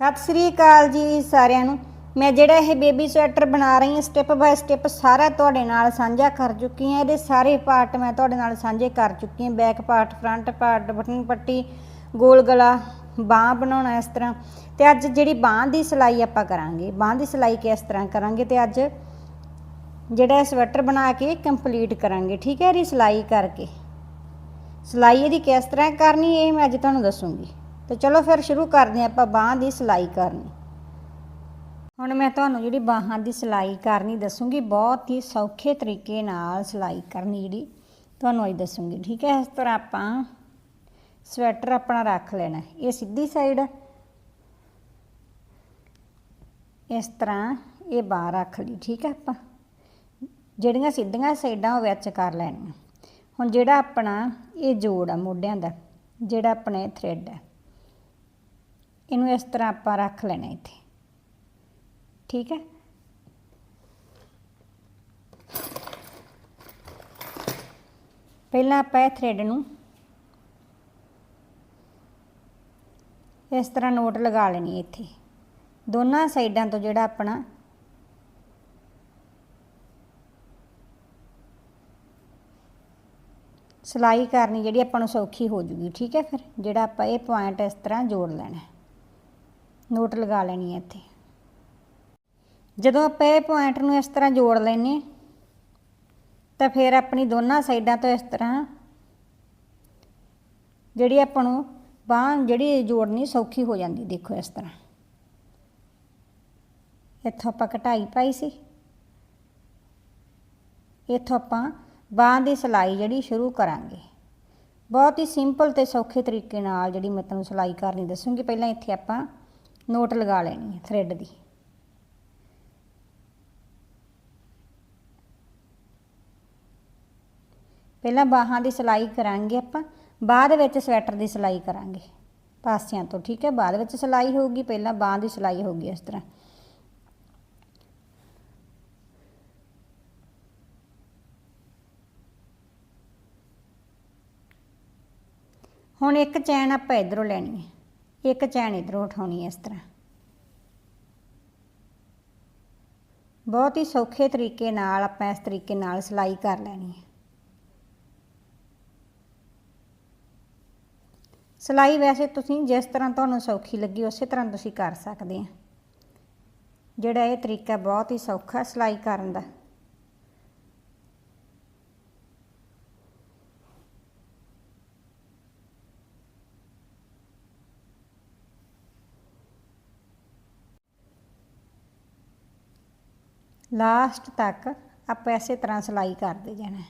ਸਤਿ ਸ੍ਰੀ ਅਕਾਲ ਜੀ ਸਾਰਿਆਂ ਨੂੰ। ਮੈਂ ਜਿਹੜਾ ਇਹ ਬੇਬੀ ਸਵੈਟਰ ਬਣਾ ਰਹੀ ਹਾਂ ਸਟੈਪ ਬਾਏ ਸਟੈਪ ਸਾਰਾ ਤੁਹਾਡੇ ਨਾਲ ਸਾਂਝਾ ਕਰ ਚੁੱਕੀ ਹਾਂ। ਇਹਦੇ ਸਾਰੇ ਪਾਰਟ ਮੈਂ ਤੁਹਾਡੇ ਨਾਲ ਸਾਂਝੇ ਕਰ ਚੁੱਕੀ ਹਾਂ। Back part front part button ਪੱਟੀ, ਗੋਲ ਗਲਾ, ਬਾਹ ਬਣਾਉਣਾ ਇਸ ਤਰ੍ਹਾਂ। ਤੇ ਅੱਜ ਜਿਹੜੀ ਬਾਹ ਦੀ ਸਿਲਾਈ ਆਪਾਂ ਕਰਾਂਗੇ, ਬਾਹ ਦੀ ਸਿਲਾਈ ਕਿਸ ਤਰ੍ਹਾਂ ਕਰਾਂਗੇ ਤੇ ਅੱਜ ਜਿਹੜਾ ਇਹ ਸਵੈਟਰ ਬਣਾ ਕੇ ਕੰਪਲੀਟ ਕਰਾਂਗੇ, ਠੀਕ ਹੈ ਇਹਦੀ ਸਿਲਾਈ ਕਰਕੇ। ਸਿਲਾਈ ਇਹਦੀ ਕਿਸ ਤਰ੍ਹਾਂ ਕਰਨੀ, ਇਹ ਮੈਂ ਅੱਜ ਤੁਹਾਨੂੰ ਦੱਸੂਗੀ। ਤੇ ਚਲੋ ਫਿਰ ਸ਼ੁਰੂ ਕਰਦੇ ਹਾਂ ਆਪਾਂ ਬਾਹਾਂ ਦੀ ਸਿਲਾਈ ਕਰਨੀ। ਹੁਣ ਮੈਂ ਤੁਹਾਨੂੰ ਜਿਹੜੀ ਬਾਹਾਂ ਦੀ ਸਿਲਾਈ ਕਰਨੀ ਦੱਸੂਗੀ, ਬਹੁਤ ਹੀ ਸੌਖੇ ਤਰੀਕੇ ਨਾਲ ਸਿਲਾਈ ਕਰਨੀ ਜਿਹੜੀ, ਤੁਹਾਨੂੰ ਅੱਜ ਦੱਸੂਗੀ, ਠੀਕ ਹੈ? ਇਸ ਤਰ੍ਹਾਂ ਆਪਾਂ ਸਵੈਟਰ ਆਪਣਾ ਰੱਖ ਲੈਣਾ ਇਹ ਸਿੱਧੀ ਸਾਈਡ ਇਸ ਤਰ੍ਹਾਂ ਇਹ ਬਾਹ ਰੱਖ ਲਈ, ਠੀਕ ਹੈ ਆਪਾਂ? ਜਿਹੜੀਆਂ ਸਿੱਧੀਆਂ ਸਾਈਡਾਂ ਉਹ ਵਿੱਚ ਕਰ ਲੈਣੀਆਂ। ਹੁਣ ਜਿਹੜਾ ਆਪਣਾ ਇਹ ਜੋੜ ਆ ਮੋਢਿਆਂ ਦਾ, ਜਿਹੜਾ ਆਪਣੇ ਥ੍ਰੈਡ ਹੈ। ਇਹਨੂੰ ਇਸ ਤਰ੍ਹਾਂ ਆਪਾਂ ਰੱਖ ਲੈਣਾ ਇੱਥੇ। ਠੀਕ ਹੈ? ਪਹਿਲਾਂ ਆਪਾਂ ਇਹ ਥ੍ਰੈਡ ਨੂੰ ਇਸ ਤਰ੍ਹਾਂ ਨੋਟ ਲਗਾ ਲੈਣੀ ਇੱਥੇ। ਦੋਨਾਂ ਸਾਈਡਾਂ ਤੋਂ ਜਿਹੜਾ ਆਪਣਾ ਸਿਲਾਈ ਕਰਨੀ ਜਿਹੜੀ ਆਪਾਂ ਨੂੰ ਸੌਖੀ ਹੋ ਜੂਗੀ। ਠੀਕ ਹੈ ਫਿਰ? ਜਿਹੜਾ ਆਪਾਂ ਇਹ ਪੁਆਇੰਟ ਇਸ ਤਰ੍ਹਾਂ ਜੋੜ ਲੈਣਾ ਨੋਟ ਲਗਾ ਲੈਣੀ ਹੈ ਇੱਥੇ। ਜਦੋਂ ਆਪਾਂ ਇਹ ਪੁਆਇੰਟ ਨੂੰ ਇਸ ਤਰ੍ਹਾਂ ਜੋੜ ਲੈਨੇ ਤਾਂ ਫਿਰ ਆਪਣੀ ਦੋਨਾਂ ਸਾਈਡਾਂ ਤੋਂ ਇਸ ਤਰ੍ਹਾਂ ਜਿਹੜੀ ਆਪਾਂ ਨੂੰ ਬਾਂਹ ਜਿਹੜੀ ਜੋੜਨੀ ਸੌਖੀ ਹੋ ਜਾਂਦੀ, ਦੇਖੋ ਇਸ ਤਰ੍ਹਾਂ। ਇੱਥੋਂ ਆਪਾਂ ਘਟਾਈ ਪਾਈ ਸੀ। ਇੱਥੋਂ ਆਪਾਂ ਬਾਂਹ ਦੀ ਸਿਲਾਈ ਜਿਹੜੀ ਸ਼ੁਰੂ ਕਰਾਂਗੇ। ਬਹੁਤ ਹੀ ਸਿੰਪਲ ਤੇ ਸੌਖੇ ਤਰੀਕੇ ਨਾਲ ਜਿਹੜੀ ਮੈਂ ਤੁਹਾਨੂੰ ਸਿਲਾਈ ਕਰਨੀ ਦੱਸੂਗੀ। ਪਹਿਲਾਂ ਇੱਥੇ ਆਪਾਂ ਨੋਟ ਲਗਾ ਲੈਣੀ ਹੈ ਥ੍ਰੈਡ ਦੀ। ਪਹਿਲਾਂ ਬਾਹਾਂ ਦੀ ਸਿਲਾਈ ਕਰਾਂਗੇ ਆਪਾਂ, ਬਾਅਦ ਵਿੱਚ ਸਵੈਟਰ ਦੀ ਸਿਲਾਈ ਕਰਾਂਗੇ ਪਾਸਿਆਂ ਤੋਂ, ਠੀਕ ਹੈ? ਬਾਅਦ ਵਿੱਚ ਸਿਲਾਈ ਹੋਊਗੀ, ਪਹਿਲਾਂ ਬਾਹਾਂ ਦੀ ਸਿਲਾਈ ਹੋਊਗੀ ਇਸ ਤਰ੍ਹਾਂ। ਹੁਣ ਇੱਕ ਚੈਨ ਆਪਾਂ ਇਧਰੋਂ ਲੈਣੀ ਹੈ। ਇੱਕ ਚੈਨ ਇਧਰੋਂ ਉਠਾਉਣੀ ਇਸ ਤਰ੍ਹਾਂ। ਬਹੁਤ ਹੀ ਸੌਖੇ ਤਰੀਕੇ ਨਾਲ ਆਪਾਂ ਇਸ ਤਰੀਕੇ ਨਾਲ ਸਿਲਾਈ ਕਰ ਲੈਣੀ ਹੈ। ਸਿਲਾਈ ਵੈਸੇ ਤੁਸੀਂ ਜਿਸ ਤਰ੍ਹਾਂ ਤੁਹਾਨੂੰ ਸੌਖੀ ਲੱਗੀ ਉਸੇ ਤਰ੍ਹਾਂ ਤੁਸੀਂ ਕਰ ਸਕਦੇ ਆ। ਜਿਹੜਾ ਇਹ ਤਰੀਕਾ ਬਹੁਤ ਹੀ ਸੌਖਾ ਸਿਲਾਈ ਕਰਨ ਦਾ। ਲਾਸਟ ਤੱਕ ਆਪਾਂ ਇਸੇ ਤਰ੍ਹਾਂ ਸਿਲਾਈ ਕਰਦੇ ਜਾਣਾ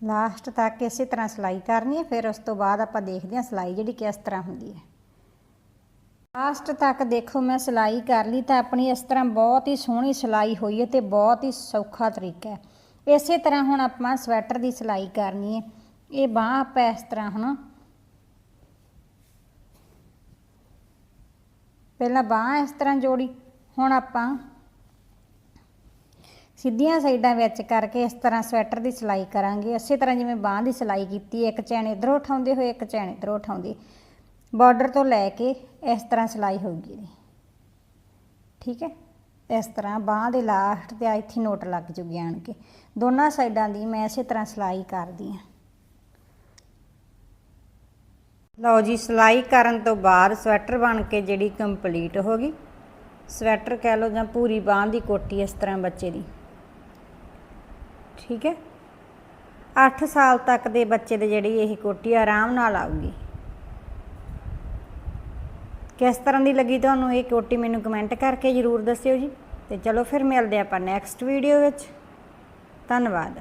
ਲਾਸਟ ਤੱਕ ਇਸੇ ਤਰ੍ਹਾਂ ਸਿਲਾਈ ਕਰਨੀ ਹੈ, ਫਿਰ ਉਸ ਤੋਂ ਬਾਅਦ ਆਪਾਂ ਦੇਖਦੇ ਹਾਂ ਸਿਲਾਈ ਜਿਹੜੀ ਕਿਸ ਤਰ੍ਹਾਂ ਹੁੰਦੀ ਹੈ। ਲਾਸਟ ਤੱਕ ਦੇਖੋ ਮੈਂ ਸਿਲਾਈ ਕਰ ਲਈ ਤਾਂ ਆਪਣੀ ਇਸ ਤਰ੍ਹਾਂ ਬਹੁਤ ਹੀ ਸੋਹਣੀ ਸਿਲਾਈ ਹੋਈ ਹੈ ਤੇ ਬਹੁਤ ਹੀ ਸੌਖਾ ਤਰੀਕਾ ਹੈ। ਇਸੇ ਤਰ੍ਹਾਂ ਹੁਣ ਆਪਾਂ ਸਵੈਟਰ ਦੀ ਸਿਲਾਈ ਕਰਨੀ ਹੈ। ਇਹ ਬਾਹ ਆਪਾਂ ਇਸ ਤਰ੍ਹਾਂ ਹੁਣ ਪਹਿਲਾਂ ਬਾਹ ਇਸ ਤਰ੍ਹਾਂ ਜੋੜੀ, ਹੁਣ ਆਪਾਂ ਸਿੱਧੀਆਂ ਸਾਈਡਾਂ ਵਿੱਚ ਕਰਕੇ ਇਸ ਤਰ੍ਹਾਂ ਸਵੈਟਰ ਦੀ ਸਿਲਾਈ ਕਰਾਂਗੇ। ਇਸੇ ਤਰ੍ਹਾਂ ਜਿਵੇਂ ਬਾਹ ਦੀ ਸਿਲਾਈ ਕੀਤੀ, ਇੱਕ ਚੈਨ ਇਧਰੋਂ ਉਠਾਉਂਦੇ ਹੋਏ, ਇੱਕ ਚੈਨ ਇਧਰੋਂ ਉਠਾਉਂਦੇ। ਬਾਰਡਰ ਤੋਂ ਲੈ ਕੇ ਇਸ ਤਰ੍ਹਾਂ ਸਿਲਾਈ ਹੋਊਗੀ ਇਹਦੀ। ਠੀਕ ਹੈ? ਇਸ ਤਰ੍ਹਾਂ ਬਾਹ ਦੇ ਲਾਸਟ ਤੇ ਆ ਇੱਥੇ ਨੋਟ ਲੱਗ ਜੂਗੀ ਆਣ ਕੇ। ਦੋਨਾਂ ਸਾਈਡਾਂ ਦੀ ਮੈਂ ਇਸੇ ਤਰ੍ਹਾਂ ਸਿਲਾਈ ਕਰਦੀ ਹਾਂ। ਲਓ ਜੀ, ਸਿਲਾਈ ਕਰਨ ਤੋਂ ਬਾਅਦ ਸਵੈਟਰ ਬਣ ਕੇ ਜਿਹੜੀ ਕੰਪਲੀਟ ਹੋ ਗਈ। ਸਵੈਟਰ ਕਹਿ ਲਓ ਜਾਂ ਪੂਰੀ ਬਾਹ ਦੀ ਕੋਟੀ ਇਸ ਤਰ੍ਹਾਂ ਬੱਚੇ ਦੀ। ਠੀਕ ਹੈ? 8 ਸਾਲ ਤੱਕ ਦੇ ਬੱਚੇ ਦੇ ਜਿਹੜੀ ਇਹ ਕੋਟੀ ਆਰਾਮ ਨਾਲ ਆਊਗੀ। ਕਿਸ ਤਰ੍ਹਾਂ ਦੀ ਲੱਗੀ ਤੁਹਾਨੂੰ ਇਹ ਕੋਟੀ ਮੈਨੂੰ ਕਮੈਂਟ ਕਰਕੇ ਜਰੂਰ ਦੱਸਿਓ ਜੀ। ਤੇ ਚਲੋ ਫਿਰ ਮਿਲਦੇ ਆਪਾਂ ਨੈਕਸਟ ਵੀਡੀਓ ਵਿੱਚ। ਧੰਨਵਾਦ।